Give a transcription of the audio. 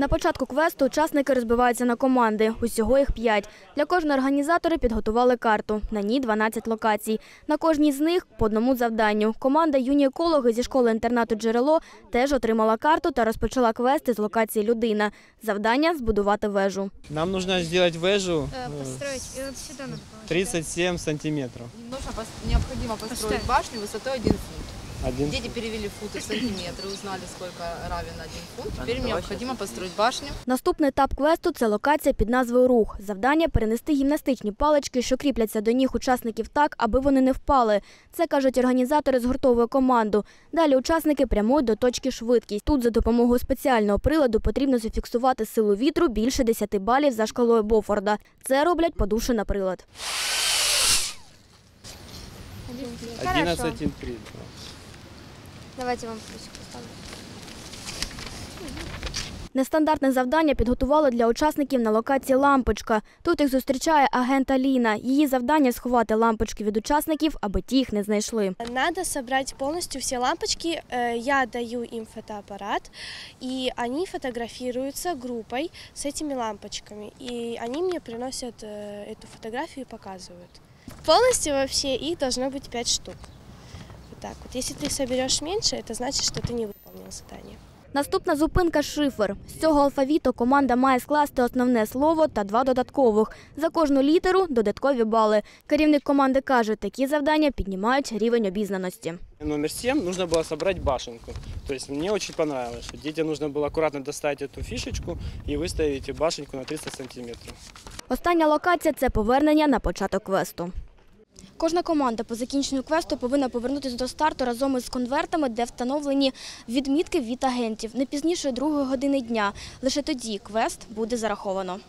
На початку квесту учасники розбиваються на команди. Усього їх п'ять. Для кожної організатори підготували карту. На ній 12 локацій. На кожній з них по одному завданню. Команда юні екологи зі школи-інтернату «Джерело» теж отримала карту та розпочала квести з локації «Людина». Завдання – збудувати вежу. Нам нужно сделать вежу Э, э, построить. И вот сюда надо положить. 37 сантиметров. Нужно пос- необходимо построить Поставь. башню высотой 1 фунт. Один. Дети перевели футы в сантиметры, узнали, сколько равен 1 фунт. Теперь им необходимо построить башню. Наступний етап квесту – це локація під назвою «Рух». Завдання – перенести гімнастичні палички, що кріпляться до ніг учасників так, аби вони не впали. Це, кажуть організатори, згуртовує команду. Далі учасники прямують до точки швидкість. Тут за допомогою спеціального приладу потрібно зафіксувати силу вітру більше 10 балів за шкалою Бофорда. Це роблять подувши на прилад. 11 интриг. Давайте вам плюсик поставлю. Нестандартне завдання підготували для учасників на локації «Лампочка». Тут їх зустрічає агент Аліна. Її завдання – сховати лампочки від учасників, аби ті їх не знайшли. Надо собрать полностью все лампочки. Э, Я даю им фотоаппарат, и они фотографируются группой с этими лампочками. И они мне приносят э, эту фотографию и показывают. Полностью вообще их должно быть 5 штук. Вот так вот. Если ты соберешь меньше, это значит, что ты не выполнил задание. Наступна зупинка – шифр. З цього алфавіту команда має скласти основне слово та два додаткових. За кожну літеру – додаткові бали. Керівник команди каже, такі завдання піднімають рівень обізнаності. Номер 7 нужно было собрать башенку. То есть мне очень понравилось, что детям нужно было аккуратно достать эту фишечку и выставить башенку на 300 сантиметров. Остання локація – це повернення на початок квесту. Кожна команда по закінченню квесту повинна повернутися до старту разом із конвертами, де встановлені відмітки від агентів не пізніше другої години дня. Лише тоді квест буде зараховано.